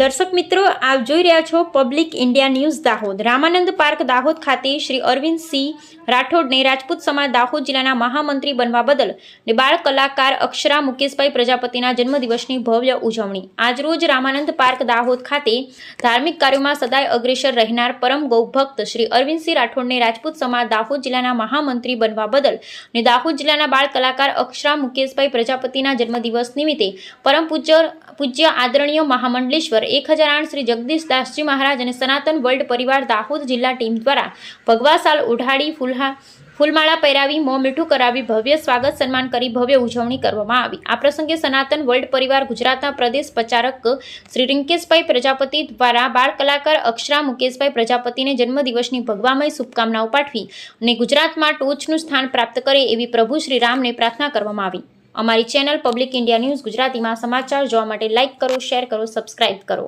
દર્શક મિત્રો, આપ જોઈ રહ્યા છો public India news Dahod. Ramanand park Dahod ખાતે શ્રી અરવિંદ સિંહ રાઠોડને રાજપૂત સમાજ દાહોદ જિલ્લાના મહામંત્રી બનવા બદલ ને બાળ કલાકાર અક્ષરા મુકેશભાઈ પ્રજાપતિના જન્મદિવસની ભવ્ય ઉજવણી. આજરોજ રામાનંદ પાર્ક દાહોદ ખાતે ધાર્મિક કાર્યોમાં સદાય અગ્રેસર રહેનાર પરમ ગૌભક્ત શ્રી અરવિંદસિંહ રાઠોડને રાજપૂત સમાજ દાહોદ જિલ્લાના મહામંત્રી બનવા બદલ ને દાહોદ જિલ્લાના બાળ કલાકાર અક્ષરા મુકેશભાઈ પ્રજાપતિના જન્મદિવસ નિમિત્તે પરમ પૂજ્ય પૂજ્ય આદરણીય મહામંડલેશ્વર એક હજાર આઠ શ્રી જગદીશ દાસજી મહારાજ અને સનાતન વર્લ્ડ પરિવાર દાહોદ જિલ્લા ટીમ દ્વારા ભગવા સાલ ઉઢાડી ફૂલહા, ફૂલમાળા પહેરાવી, મોં મીઠું કરાવી, ભવ્ય સ્વાગત સન્માન કરી, ભવ્ય ઉજવણી કરવામાં આવી. આ પ્રસંગે સનાતન વર્લ્ડ પરિવાર ગુજરાતના પ્રદેશ પ્રચારક શ્રી રિંકેશભાઈ પ્રજાપતિ દ્વારા બાળ કલાકાર અક્ષરા મુકેશભાઈ પ્રજાપતિને જન્મદિવસની ભગવામય શુભકામનાઓ પાઠવી અને ગુજરાતમાં ટોચનું સ્થાન પ્રાપ્ત કરે એવી પ્રભુ શ્રી રામને પ્રાર્થના કરવામાં આવી. અમારી ચેનલ પબ્લિક ઇન્ડિયા ન્યૂઝ ગુજરાતીમાં સમાચાર જોવા માટે લાઇક કરો, શેર કરો, સબસ્ક્રાઇબ કરો.